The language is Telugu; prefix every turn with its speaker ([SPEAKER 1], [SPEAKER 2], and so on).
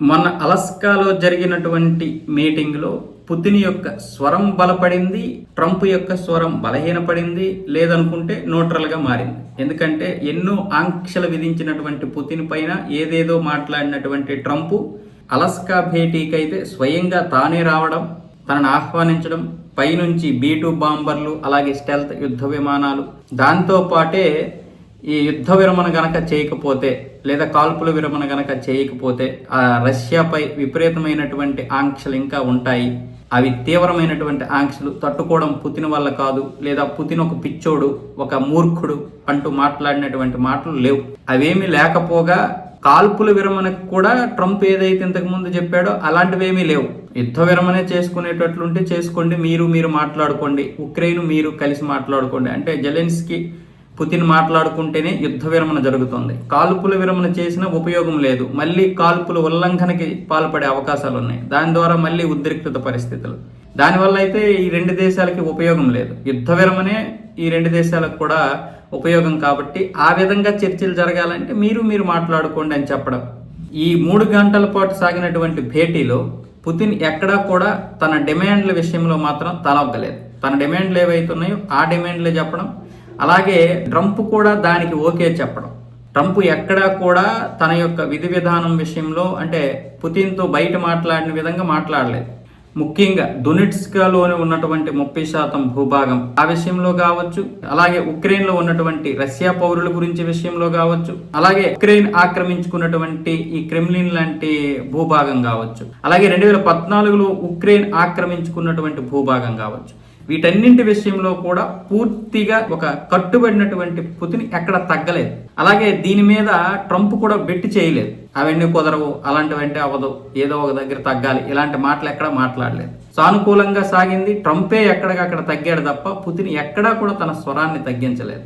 [SPEAKER 1] మొన్న అలస్కాలో జరిగినటువంటి మీటింగ్లో పుతిన్ యొక్క స్వరం బలపడింది ట్రంప్ యొక్క స్వరం బలహీనపడింది లేదనుకుంటే న్యూట్రల్గా మారింది. ఎందుకంటే ఎన్నో ఆంక్షలు విధించినటువంటి పుతిన్ పైన ఏదేదో మాట్లాడినటువంటి ట్రంప్ అలస్కా భేటీకైతే స్వయంగా తానే రావడం తనను ఆహ్వానించడం పైనుంచి బీ టూ బాంబర్లు అలాగే స్టెల్త్ యుద్ధ విమానాలు దాంతో పాటే ఈ యుద్ధ విరమణ గనక చేయకపోతే లేదా కాల్పుల విరమణ గనక చేయకపోతే ఆ రష్యాపై విపరీతమైనటువంటి ఆంక్షలు ఇంకా ఉంటాయి. అవి తీవ్రమైనటువంటి ఆంక్షలు తట్టుకోవడం పుతిన్ వల్ల కాదు లేదా పుతిన్ ఒక పిచ్చోడు ఒక మూర్ఖుడు అంటూ మాట్లాడినటువంటి మాటలు లేవు. అవేమీ లేకపోగా కాల్పుల విరమణకు కూడా ట్రంప్ ఏదైతే ఇంతకుముందు చెప్పాడో అలాంటివేమీ లేవు. యుద్ధ విరమణ చేసుకునేటట్లుంటే చేసుకోండి మీరు మీరు మాట్లాడుకోండి ఉక్రెయిన్ మీరు కలిసి మాట్లాడుకోండి. అంటే జెలెన్స్కి పుతిన్ మాట్లాడుకుంటేనే యుద్ధ విరమణ జరుగుతుంది. కాల్పుల విరమణ చేసిన ఉపయోగం లేదు. మళ్ళీ కాల్పుల ఉల్లంఘనకి పాల్పడే అవకాశాలు ఉన్నాయి దాని ద్వారా మళ్ళీ ఉద్రిక్తత పరిస్థితులు. దానివల్ల అయితే ఈ రెండు దేశాలకి ఉపయోగం లేదు. యుద్ధ విరమణే ఈ రెండు దేశాలకు కూడా ఉపయోగం కాబట్టి ఆ విధంగా చర్చలు జరగాలంటే మీరు మీరు మాట్లాడుకోండి అని చెప్పడం. ఈ మూడు గంటల పాటు సాగినటువంటి భేటీలో పుతిన్ ఎక్కడా కూడా తన డిమాండ్ల విషయంలో మాత్రం తలొగ్గలేదు. తన డిమాండ్లు ఏవైతున్నాయో ఆ డిమాండ్లే చెప్పడం అలాగే ట్రంప్ కూడా దానికి ఓకే చెప్పడం. ట్రంప్ ఎక్కడా కూడా తన యొక్క విధి విధానం విషయంలో అంటే పుతిన్తో బయట మాట్లాడిన విధంగా మాట్లాడలేదు. ముఖ్యంగా దునిట్స్కాలోనే ఉన్నటువంటి ముప్పై శాతం భూభాగం ఆ విషయంలో కావచ్చు అలాగే ఉక్రెయిన్లో ఉన్నటువంటి రష్యా పౌరుల గురించి విషయంలో కావచ్చు అలాగే ఉక్రెయిన్ ఆక్రమించుకున్నటువంటి ఈ క్రెమ్లిన్ లాంటి భూభాగం కావచ్చు అలాగే రెండు వేల పద్నాలుగులో ఉక్రెయిన్ ఆక్రమించుకున్నటువంటి భూభాగం కావచ్చు. వీటన్నింటి విషయంలో కూడా పూర్తిగా ఒక కట్టుబడినటువంటి పుతిని ఎక్కడ తగ్గలేదు. అలాగే దీని మీద ట్రంప్ కూడా బెట్టి చేయలేదు. అవన్నీ కుదరవు అలాంటివంటే అవ్వదు ఏదో ఒక దగ్గర తగ్గాలి ఇలాంటి మాటలు ఎక్కడ మాట్లాడలేదు. సానుకూలంగా సాగింది ట్రంపే ఎక్కడికక్కడ తగ్గాడు తప్ప పుతిన్ ఎక్కడా కూడా తన స్వరాన్ని తగ్గించలేదు.